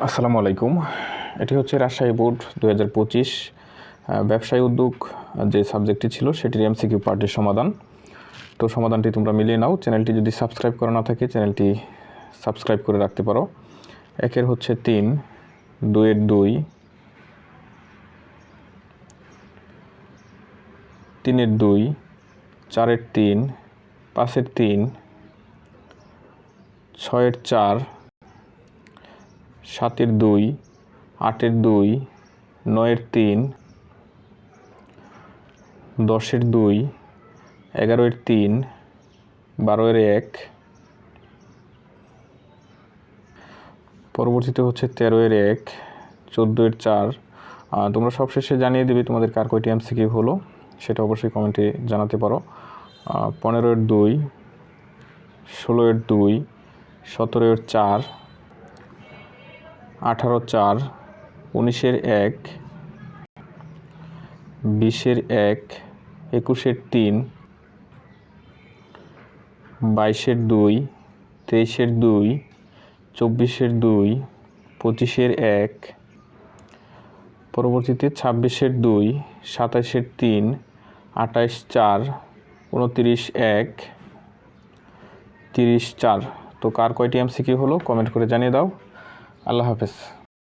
আসসালামু আলাইকুম। এটি হচ্ছে রাজশাহী বোর্ড দু হাজার পঁচিশ ব্যবসায়ী উদ্যোগ যে সাবজেক্টটি ছিল সেটির এমসিকিউ পার্টির সমাধান। তো সমাধানটি তোমরা মিলিয়ে নাও। চ্যানেলটি যদি সাবস্ক্রাইব করা না থাকে, চ্যানেলটি সাবস্ক্রাইব করে রাখতে পারো। একের হচ্ছে তিন, দুইয়ের দুই, তিনের দুই, চারের তিন, পাঁচের তিন, ছয়ের চার সাতের দুই, আটের দুই, নয়ের তিন, দশের দুই, এগারোয়ের তিন, বারোয়ের এক। পরবর্তীতে হচ্ছে তেরোয়ের এক, চোদ্দোয়ের চার। তোমরা সবশেষে জানিয়ে দেবে তোমাদের কার কয়টি এমসিকিউ হলো, সেটা অবশ্যই কমেন্টে জানাতে পারো। পনেরোয়ের দুই, ষোলোয়ের দুই, সতেরোয়ের চার আঠারো চার, উনিশের এক, বিশের এক, একুশের তিন, বাইশের দুই, তেইশের দুই, চব্বিশের দুই, পঁচিশের এক, পরবর্তীতে ছাব্বিশের দুই সাতাশের তিন আঠাশ চার, উনতিরিশ এক, তিরিশ চার। তো কার কয়টি এমসিকিউ হলো? কমেন্ট করে জানিয়ে দাও। আল্লাহ হাফেজ।